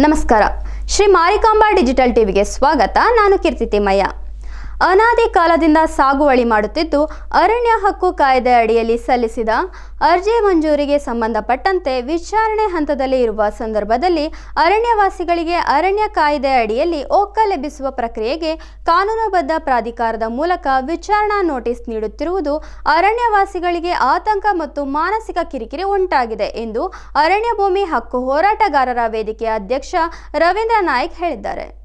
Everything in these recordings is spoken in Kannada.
ನಮಸ್ಕಾರ. ಶ್ರೀ ಮಾರಿಕಾಂಬಾ ಡಿಜಿಟಲ್ ಟಿವಿಗೆ ಸ್ವಾಗತ. ನಾನು ಕೀರ್ತಿ ತಿಮ್ಮಯ್ಯ. ಅನಾದಿ ಕಾಲದಿಂದ ಸಾಗುವಳಿ ಮಾಡುತ್ತಿದ್ದು, ಅರಣ್ಯ ಹಕ್ಕು ಕಾಯ್ದೆ ಅಡಿಯಲ್ಲಿ ಸಲ್ಲಿಸಿದ ಅರ್ಜಿ ಮಂಜೂರಿಗೆ ಸಂಬಂಧಪಟ್ಟಂತೆ ವಿಚಾರಣೆ ಹಂತದಲ್ಲಿ ಇರುವ ಸಂದರ್ಭದಲ್ಲಿ ಅರಣ್ಯವಾಸಿಗಳಿಗೆ ಅರಣ್ಯ ಕಾಯ್ದೆ ಅಡಿಯಲ್ಲಿ ಒಕ್ಕಲೆಬ್ಬಿಸುವ ಪ್ರಕ್ರಿಯೆಗೆ ಕಾನೂನುಬದ್ಧ ಪ್ರಾಧಿಕಾರದ ಮೂಲಕ ವಿಚಾರಣಾ ನೋಟಿಸ್ ನೀಡುತ್ತಿರುವುದು ಅರಣ್ಯವಾಸಿಗಳಿಗೆ ಆತಂಕ ಮತ್ತು ಮಾನಸಿಕ ಕಿರಿಕಿರಿ ಉಂಟಾಗಿದೆ ಎಂದು ಅರಣ್ಯ ಭೂಮಿ ಹಕ್ಕು ಹೋರಾಟಗಾರರ ವೇದಿಕೆಯ ಅಧ್ಯಕ್ಷ ರವೀಂದ್ರ ನಾಯ್ಕ್ ಹೇಳಿದ್ದಾರೆ.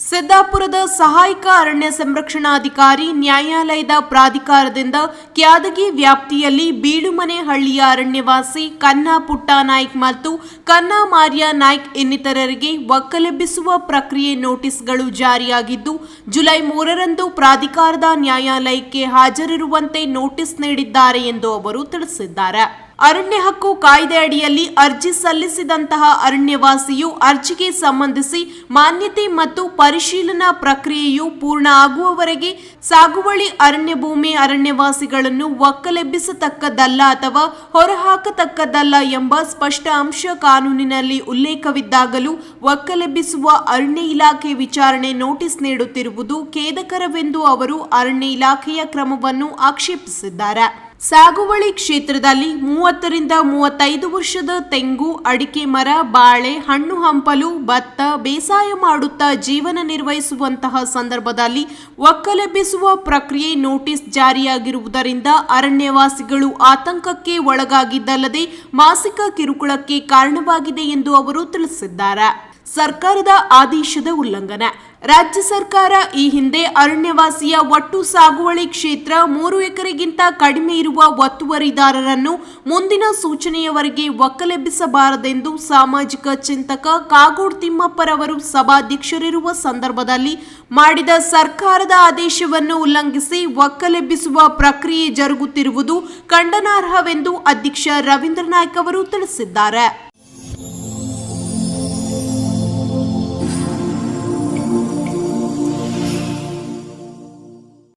ಸಿದ್ದಾಪುರದ ಸಹಾಯಕ ಅರಣ್ಯ ಸಂರಕ್ಷಣಾಧಿಕಾರಿ ನ್ಯಾಯಾಲಯದ ಪ್ರಾಧಿಕಾರದಿಂದ ಕ್ಯಾದಗಿ ವ್ಯಾಪ್ತಿಯಲ್ಲಿ ಬೀಳುಮನೆ ಹಳ್ಳಿಯ ಅರಣ್ಯವಾಸಿ ಕನ್ನಾ ಪುಟ್ಟ ನಾಯ್ಕ್ ಮತ್ತು ಕನ್ನಾ ಮಾರ್ಯ ನಾಯ್ಕ್ ಇನ್ನಿತರರಿಗೆ ಒಕ್ಕಲೆಬ್ಬಿಸುವ ಪ್ರಕ್ರಿಯೆ ನೋಟಿಸ್ಗಳು ಜಾರಿಯಾಗಿದ್ದು, ಜುಲೈ ಮೂರರಂದು ಪ್ರಾಧಿಕಾರದ ನ್ಯಾಯಾಲಯಕ್ಕೆ ಹಾಜರಿರುವಂತೆ ನೋಟಿಸ್ ನೀಡಿದ್ದಾರೆ ಎಂದು ಅವರು ತಿಳಿಸಿದ್ದಾರೆ. ಅರಣ್ಯ ಹಕ್ಕು ಕಾಯ್ದೆ ಅಡಿಯಲ್ಲಿ ಅರ್ಜಿ ಸಲ್ಲಿಸಿದಂತಹ ಅರಣ್ಯವಾಸಿಯು ಅರ್ಜಿಗೆ ಸಂಬಂಧಿಸಿ ಮಾನ್ಯತೆ ಮತ್ತು ಪರಿಶೀಲನಾ ಪ್ರಕ್ರಿಯೆಯು ಪೂರ್ಣ ಆಗುವವರೆಗೆ ಸಾಗುವಳಿ ಅರಣ್ಯ ಭೂಮಿ ಅರಣ್ಯವಾಸಿಗಳನ್ನು ಒಕ್ಕಲೆಬ್ಬಿಸತಕ್ಕದ್ದಲ್ಲ ಅಥವಾ ಹೊರಹಾಕತಕ್ಕದ್ದಲ್ಲ ಎಂಬ ಸ್ಪಷ್ಟ ಅಂಶ ಕಾನೂನಿನಲ್ಲಿ ಉಲ್ಲೇಖವಿದ್ದಾಗಲೂ ಒಕ್ಕಲೆಬ್ಬಿಸುವ ಅರಣ್ಯ ಇಲಾಖೆ ವಿಚಾರಣೆ ನೋಟಿಸ್ ನೀಡುತ್ತಿರುವುದು ಖೇದಕರವೆಂದು ಅವರು ಅರಣ್ಯ ಇಲಾಖೆಯ ಕ್ರಮವನ್ನು ಆಕ್ಷೇಪಿಸಿದ್ದಾರೆ. ಸಾಗುವಳಿ ಕ್ಷೇತ್ರದಲ್ಲಿ ಮೂವತ್ತರಿಂದ ಮೂವತ್ತೈದು ವರ್ಷದ ತೆಂಗು, ಅಡಿಕೆ ಮರ, ಬಾಳೆ, ಹಣ್ಣು ಹಂಪಲು, ಭತ್ತ ಬೇಸಾಯ ಮಾಡುತ್ತಾ ಜೀವನ ನಿರ್ವಹಿಸುವಂತಹ ಸಂದರ್ಭದಲ್ಲಿ ಒಕ್ಕಲೆಬ್ಬಿಸುವ ಪ್ರಕ್ರಿಯೆ ನೋಟಿಸ್ ಜಾರಿಯಾಗಿರುವುದರಿಂದ ಅರಣ್ಯವಾಸಿಗಳು ಆತಂಕಕ್ಕೆ ಒಳಗಾಗಿದ್ದಲ್ಲದೆ ಮಾಸಿಕ ಕಿರುಕುಳಕ್ಕೆ ಕಾರಣವಾಗಿದೆ ಎಂದು ಅವರು ತಿಳಿಸಿದ್ದಾರೆ. ಸರ್ಕಾರದ ಆದೇಶದ ಉಲ್ಲಂಘನೆ. ರಾಜ್ಯ ಸರ್ಕಾರ ಈ ಹಿಂದೆ ಅರಣ್ಯವಾಸಿಯ ಒಟ್ಟು ಸಾಗುವಳಿ ಕ್ಷೇತ್ರ ಮೂರು ಎಕರೆಗಿಂತ ಕಡಿಮೆ ಇರುವ ಒತ್ತುವರಿದಾರರನ್ನು ಮುಂದಿನ ಸೂಚನೆಯವರೆಗೆ ಒಕ್ಕಲೆಬ್ಬಿಸಬಾರದೆಂದು ಸಾಮಾಜಿಕ ಚಿಂತಕ ಕಾಗೋಡು ತಿಮ್ಮಪ್ಪರವರು ಸಭಾಧ್ಯಕ್ಷರಿರುವ ಸಂದರ್ಭದಲ್ಲಿ ಮಾಡಿದ ಸರ್ಕಾರದ ಆದೇಶವನ್ನು ಉಲ್ಲಂಘಿಸಿ ಒಕ್ಕಲೆಬ್ಬಿಸುವ ಪ್ರಕ್ರಿಯೆ ಜರುಗುತ್ತಿರುವುದು ಖಂಡನಾರ್ಹವೆಂದು ಅಧ್ಯಕ್ಷ ರವೀಂದ್ರ ನಾಯ್ಕ ಅವರು ತಿಳಿಸಿದ್ದಾರೆ.